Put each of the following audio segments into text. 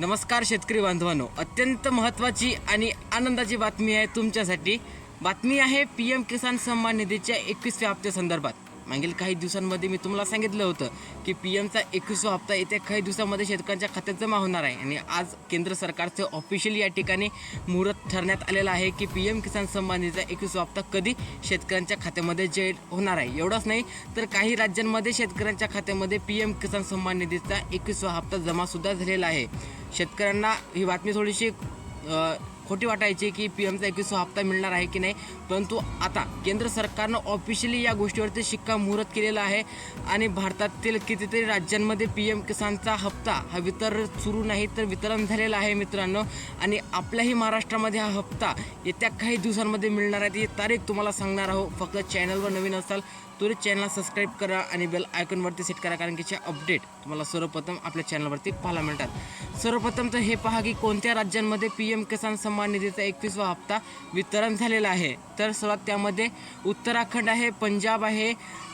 नमस्कार शेतकरी बांधवांनो. अत्यंत महत्त्वाची आणि आनंदाची बातमी आहे तुमच्यासाठी. बातमी आहे पी एम किसान सन्मान निधीच्या एकवीसव्या हप्त्या संदर्भात मागील काही दिवसांमध्ये मी तुम्हाला सांगितलं होतं की पी एमचा एकवीसवा हप्ता येत्या काही दिवसामध्ये शेतकऱ्यांच्या खात्यात जमा होणार आहे. आणि आज केंद्र सरकारचं ऑफिशियली या ठिकाणी मुहूर्त ठरण्यात आलेलं आहे की पी एम किसान सन्मान निधीचा एकवीसवा हप्ता कधी शेतकऱ्यांच्या खात्यामध्ये जे होणार आहे. एवढंच नाही तर काही राज्यांमध्ये शेतकऱ्यांच्या खात्यामध्ये पी एम किसान सन्मान निधीचा एकवीसवा हप्ता जमासुद्धा झालेला आहे. शेतकऱ्यांना ही बातमी थोडीशी खोटी वाटायची की पी एमचा एकवीसवा हप्ता मिळणार आहे की नाही? परंतु आता केंद्र सरकारनं ऑफिशियली या गोष्टीवरती शिक्कामोहूर्त केलेला आहे आणि भारतातील कितीतरी राज्यांमध्ये पी एम किसानचा हप्ता हा वितरण सुरू नाही तर वितरण झालेला आहे मित्रांनो. आणि आपल्याही महाराष्ट्रामध्ये हा हप्ता येत्या काही दिवसांमध्ये मिळणार आहे. ती तारीख तुम्हाला सांगणार आहोत फक्त चॅनलवर नवीन असाल तरी चॅनलला सबस्क्राईब करा आणि बेल आयकॉनवरती सेट करा कारण की अपडेट तुम्हाला सर्वप्रथम आपल्या चॅनलवरती पाहायला मिळतात. सर्वप्रथम तर हे पहा की कोणत्या राज्यांमध्ये पी एम किसान सन्मान निधीचा एकवीसवा हप्ता वितरण झालेला आहे. तर सर्वात त्यामध्ये उत्तराखंड आहे पंजाब आहे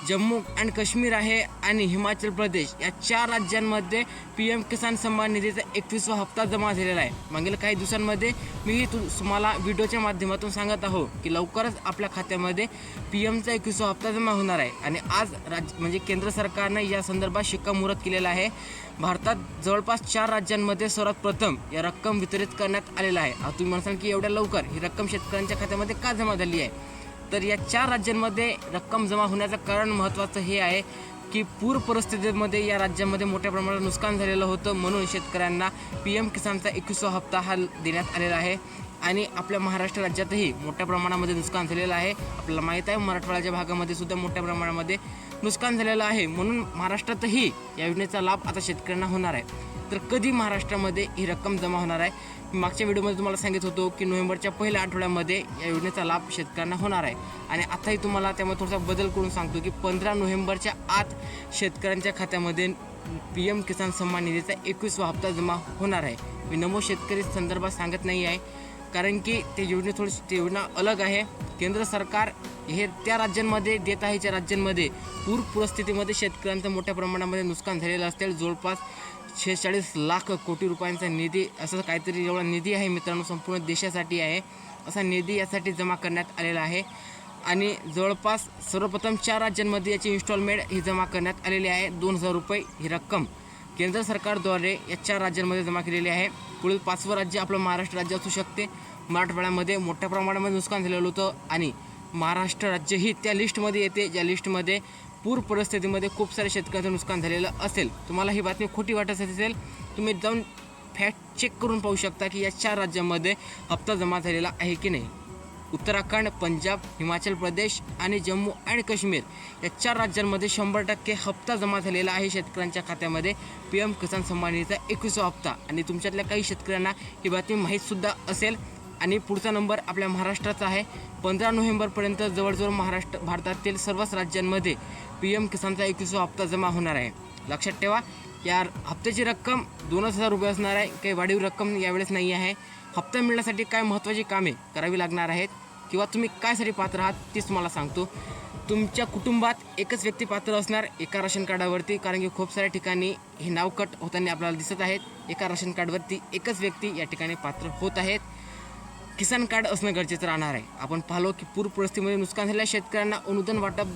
जम्मू अँड काश्मीर आहे आणि हिमाचल प्रदेश या चार राज्यांमध्ये पी एम किसान सन्मान निधीचा एकवीसवा हप्ता जमा झालेला आहे. मागील काही दिवसांमध्ये मी तु तुम्हाला व्हिडिओच्या माध्यमातून सांगत आहो की लवकरच आपल्या खात्यामध्ये पी एमचा एकवीसवा हप्ता जमा होणार आहे आणि आज राज्य म्हणजे केंद्र सरकारनं या संदर्भात शिक्कामोर्तब केलेला आहे. भारतात जवळपास चार राज्यांमध्ये सर्वात प्रथम या रक्कम वितरित करण्यात आलेला आहे. तुम्ही तुम्ही म्हणसाल की एवढ्या लवकर ही रक्कम शेतकऱ्यांच्या खात्यामध्ये का जमा झाली आहे? तर या चार राज्यांमध्ये रक्कम जमा होण्याचं कारण महत्त्वाचं हे आहे की पूर परिस्थितीमध्ये या राज्यामध्ये मोठ्या प्रमाणात नुकसान झालेलं होतं म्हणून शेतकऱ्यांना पी एम किसानचा एकवीसवा हप्ता हा देण्यात आलेला आहे. आणि आपल्या महाराष्ट्र राज्यातही मोठ्या प्रमाणामध्ये नुकसान झालेलं आहे. आपल्याला माहीत आहे मराठवाड्याच्या भागामध्ये सुद्धा मोठ्या प्रमाणामध्ये नुकसान झालेलं आहे. म्हणून महाराष्ट्रातही या योजनेचा लाभ आता शेतकऱ्यांना होणार आहे. तर कधी महाराष्ट्रामध्ये ही रक्कम जमा होणार आहे? मागच्या व्हिडिओमध्ये तुम्हाला सांगित होतो की नोव्हेंबरच्या पहिल्या आठवड्यामध्ये या योजनेचा लाभ शेतकऱ्यांना होणार आहे. आणि आताही तुम्हाला त्यामध्ये थोडासा बदल करून सांगतो की पंधरा नोव्हेंबरच्या आत शेतकऱ्यांच्या खात्यामध्ये पी एम किसान सन्मान निधीचा एकवीसवा हप्ता जमा होणार आहे. मी नमो शेतकरी संदर्भात सांगत नाही आहे. कारण की ते योजने थोडीशी ते योजना अलग आहे. केंद्र सरकार हे त्या राज्यांमध्ये देत आहे ज्या राज्यांमध्ये पूर परिस्थितीमध्ये शेतकऱ्यांचं मोठ्या प्रमाणामध्ये नुकसान झालेलं असेल. जवळपास शेहेचाळीस लाख कोटी रुपयांचा निधी असं काहीतरी एवढा निधी आहे मित्रांनो संपूर्ण देशासाठी आहे. असा निधी यासाठी जमा करण्यात आलेला आहे. आणि जवळपास सर्वप्रथम चार राज्यांमध्ये याची इन्स्टॉलमेंट ही जमा करण्यात आलेली आहे. दोन हजार रुपये ही रक्कम केंद्र सरकारद्वारे या चार राज्यांमध्ये जमा केलेली आहे. पुढील पाचवं राज्य आपलं महाराष्ट्र राज्य असू शकते. मराठवाड्यामध्ये मोठ्या प्रमाणामध्ये नुकसान झालेलं होतं आणि महाराष्ट्र राज्य ही त्या लिस्टमध्ये येते. ज्या लिस्टमध्ये पूर परिस्थितीमध्ये खूप सारे शेतकऱ्यांचं नुकसान झालेलं असेल. तुम्हाला ही बातमी खोटी वाटत असेल तुम्ही जाऊन फॅक्ट चेक करून पाहू शकता की या चार राज्यांमध्ये हप्ता जमा झालेला आहे की नाही. उत्तराखंड पंजाब हिमाचल प्रदेश आणि जम्मू अँड काश्मीर या चार राज्यांमध्ये शंभर टक्के हप्ता जमा झालेला आहे शेतकऱ्यांच्या खात्यामध्ये. पी एम किसान सन्मान निधीचा एकवीसवा हप्ता. आणि तुमच्यातल्या काही शेतकऱ्यांना ही बातमी माहीतसुद्धा असेल. आणि पुढचा नंबर आपल्या महाराष्ट्राचा आहे. पंधरा नोव्हेंबरपर्यंत जवळजवळ महाराष्ट्र भारतातील सर्वच राज्यांमध्ये पी एम किसानचा एकवीसवा हप्ता जमा होणार आहे. लक्षात ठेवा या हप्त्याची रक्कम दोनच हजार रुपये असणार आहे. काही वाढीव रक्कम यावेळेस नाही आहे. हप्ता मिळण्यासाठी काय महत्त्वाची कामे करावी लागणार आहेत? किंवा तुम्ही कायसाठी पात्र आहात तेच तुम्हाला सांगतो. तुमच्या कुटुंबात एकच व्यक्ती पात्र असणार एका राशन कार्डावरती कारण की खूप साऱ्या ठिकाणी हे नाव कट होताना आपल्याला दिसत आहेत. एका राशन कार्डवरती एकच व्यक्ती या ठिकाणी पात्र होत आहेत. किसान कार्ड असणं गरजेचं राहणार आहे. आपण पाहिलो की पूर परिस्थितीमध्ये नुकसान झालेल्या शेतकऱ्यांना अनुदान वाटप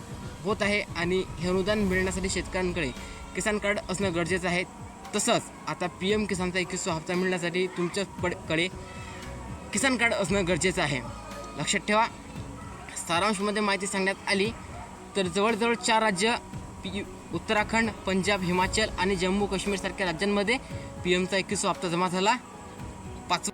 होत आहे आणि हे अनुदान मिळण्यासाठी शेतकऱ्यांकडे किसान कार्ड असणं गरजेचं आहे. तसंच आता पी एम किसानचा एकवीसवा हप्ता मिळण्यासाठी तुमच्या तुमच्याकडे किसान कार्ड असणं गरजेचं आहे. लक्षात ठेवा सारांशमध्ये माहिती सांगण्यात आली तर जवळजवळ चार राज्य पी उत्तराखंड पंजाब हिमाचल आणि जम्मू काश्मीरसारख्या राज्यांमध्ये पी एमचा एकवीसवा हप्ता जमा झाला. पाच